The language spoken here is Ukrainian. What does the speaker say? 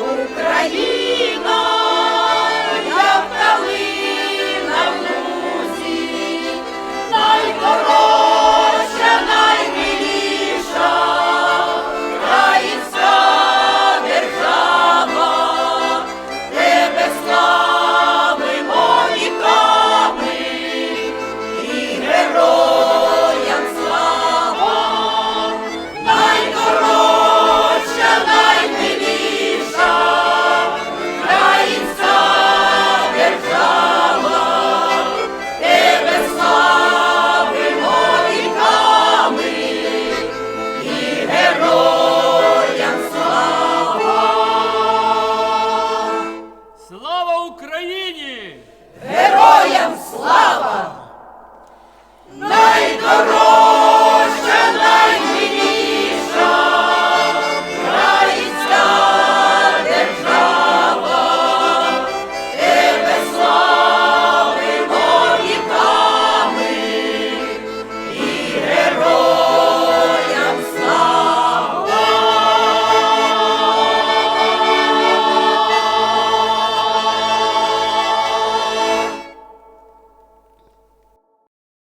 Україна! Слава Україні! Героям слава! Найдорожча